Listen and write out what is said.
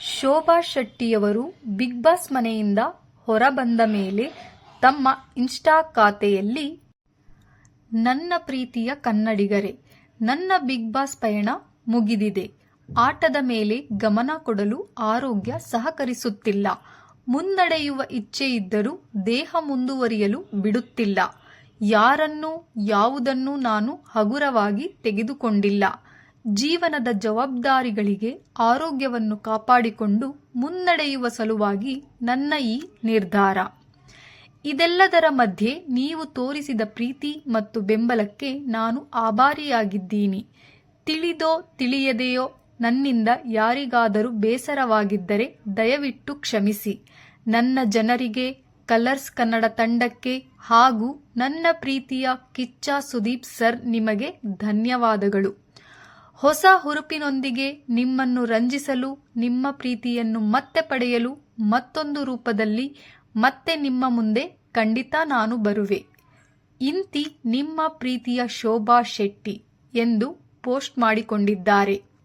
ಶೋಭಾ ಶೆಟ್ಟಿಯವರು big boss ಮನೆಯಿಂದ ಹೊರಬಂದ ಮೇಲೆ ತಮ್ಮ ಇನ್ಸ್ಟಾ ಖಾತೆಯಲ್ಲಿ, ನನ್ನ ಪ್ರೀತಿಯ ಕನ್ನಡಿಗರೇ, ನನ್ನ ಬಿಗ್ ಬಾಸ್ ಪಯಣ ಮುಗಿದಿದೆ. ಆಟದ ಮೇಲೆ ಗಮನ ಕೊಡಲು ಆರೋಗ್ಯ ಸಹಕರಿಸುತ್ತಿಲ್ಲ. ಮುನ್ನಡೆಯುವ ಇಚ್ಛೆ ಇದ್ದರೂ ದೇಹ ಮುಂದುವರಿಯಲು ಬಿಡುತ್ತಿಲ್ಲ. ಯಾರನ್ನೂ, ಯಾವುದನ್ನೂ ನಾನು ಹಗುರವಾಗಿ ತೆಗೆದುಕೊಂಡಿಲ್ಲ. ಜೀವನದ ಜವಾಬ್ದಾರಿಗಳಿಗೆ ಆರೋಗ್ಯವನ್ನು ಕಾಪಾಡಿಕೊಂಡು ಮುನ್ನಡೆಯುವ ಸಲುವಾಗಿ ನನ್ನ ಈ ನಿರ್ಧಾರ. ಇದೆಲ್ಲದರ ಮಧ್ಯೆ ನೀವು ತೋರಿಸಿದ ಪ್ರೀತಿ ಮತ್ತು ಬೆಂಬಲಕ್ಕೆ ನಾನು ಆಭಾರಿಯಾಗಿದ್ದೀನಿ. ತಿಳಿದೋ ತಿಳಿಯದೆಯೋ ನನ್ನಿಂದ ಯಾರಿಗಾದರೂ ಬೇಸರವಾಗಿದ್ದರೆ ದಯವಿಟ್ಟು ಕ್ಷಮಿಸಿ. ನನ್ನ ಜನರಿಗೆ, ಕಲರ್ಸ್ ಕನ್ನಡ ತಂಡಕ್ಕೆ ಹಾಗೂ ನನ್ನ ಪ್ರೀತಿಯ ಕಿಚ್ಚ ಸುದೀಪ್ ಸರ್ ನಿಮಗೆ ಧನ್ಯವಾದಗಳು. ಹೊಸ ಹುರುಪಿನೊಂದಿಗೆ ನಿಮ್ಮನ್ನು ರಂಜಿಸಲು, ನಿಮ್ಮ ಪ್ರೀತಿಯನ್ನು ಮತ್ತೆ ಪಡೆಯಲು ಮತ್ತೊಂದು ರೂಪದಲ್ಲಿ ಮತ್ತೆ ನಿಮ್ಮ ಮುಂದೆ ಖಂಡಿತ ನಾನು ಬರುವೆ. ಇಂತಿ ನಿಮ್ಮ ಪ್ರೀತಿಯ ಶೋಭಾ ಶೆಟ್ಟಿ ಎಂದು ಪೋಸ್ಟ್ ಮಾಡಿಕೊಂಡಿದ್ದಾರೆ.